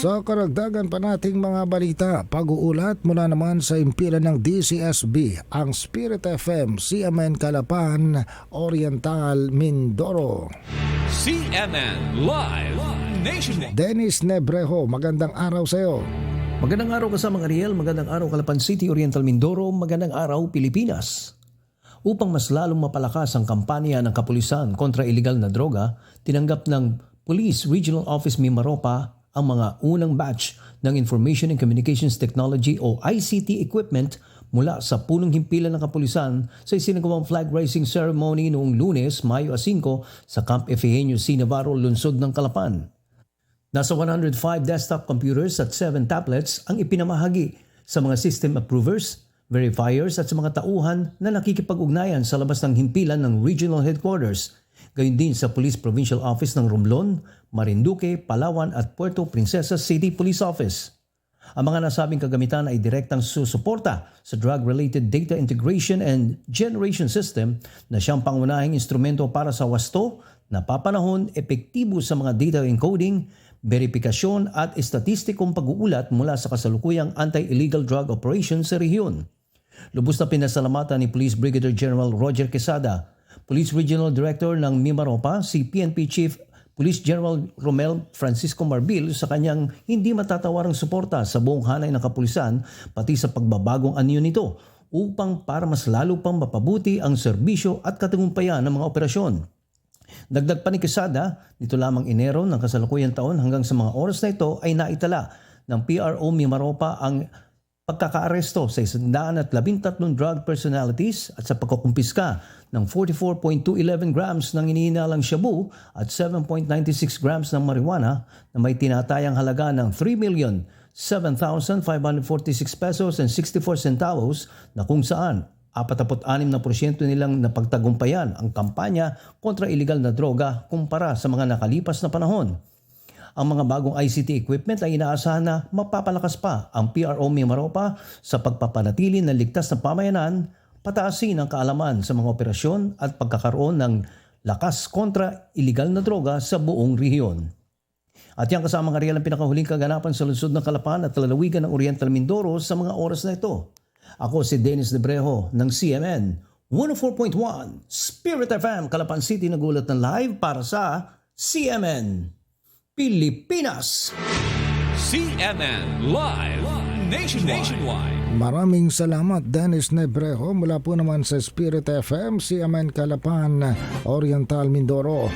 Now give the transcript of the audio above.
Sa karagdagan pa nating mga balita, pag-uulat mula naman sa impilan ng DCSB, ang Spirit FM, CMN Calapan, Oriental, Mindoro. CNN Live Nationwide. Dennis Nebrejo, magandang araw sa iyo. Magandang araw kasama Ariel, magandang araw Calapan City, Oriental Mindoro, magandang araw Pilipinas. Upang mas lalong mapalakas ang kampanya ng kapulisan kontra illegal na droga, tinanggap ng Police Regional Office Mimaropa ang mga unang batch ng Information and Communications Technology o ICT equipment mula sa punong himpilan ng kapulisan sa isinagawang flag raising ceremony noong lunes, Mayo 5 sa Camp Efegenio C. Navarro, lungsod ng Calapan. Nasa 105 desktop computers at 7 tablets ang ipinamahagi sa mga system approvers, verifiers at sa mga tauhan na nakikipag-ugnayan sa labas ng himpilan ng regional headquarters. Gayun din sa Police Provincial Office ng Romblon, Marinduque, Palawan at Puerto Princesa City Police Office. Ang mga nasabing kagamitan ay direktang susuporta sa drug-related data integration and generation system na siyang pangunahing instrumento para sa wasto na papanahon epektibo sa mga data encoding, verifikasyon at estatistikong pag-uulat mula sa kasalukuyang anti-illegal drug operations sa rehiyon. Lubos na pinasalamatan ni Police Brigadier General Roger Quesada, Police Regional Director ng Mimaropa, si PNP Chief Police General Romel Francisco Marbil sa kanyang hindi matatawarang suporta sa buong hanay ng kapulisan pati sa pagbabagong anyo nito upang para mas lalo pang mapabuti ang serbisyo at katagumpayan ng mga operasyon. Dagdag pa ni Quesada, dito lamang Enero ng kasalukuyang taon hanggang sa mga oras na ito ay naitala ng PRO Mimaropa ang pagkakaaresto sa 113 drug personalities at sa pagkukumpiska ng 44.211 grams ng inihinalang shabu at 7.96 grams ng marijuana na may tinatayang halaga ng 3,007,546 pesos and 64 centavos na kung saan 46 na porsyento nilang napagtagumpayan ang kampanya kontra illegal na droga kumpara sa mga nakalipas na panahon. Ang mga bagong ICT equipment ay inaasahan na mapapalakas pa ang PRO Mimaropa sa pagpapanatili ng ligtas na pamayanan, pataasin ang kaalaman sa mga operasyon at pagkakaroon ng lakas kontra illegal na droga sa buong rehiyon. At yan kasama nga ang pinakahuling kaganapan sa lungsod ng Kalapan at lalawigan ng Oriental Mindoro sa mga oras na ito. Ako si Dennis Debrejo ng CMN 104.1 Spirit FM Kalapan City nagulat ng live para sa CMN Pilipinas. CNN Live Nationwide. Maraming salamat Dennis Nebrejo mula po naman sa Spirit FM, CMN Calapan, Oriental, Mindoro.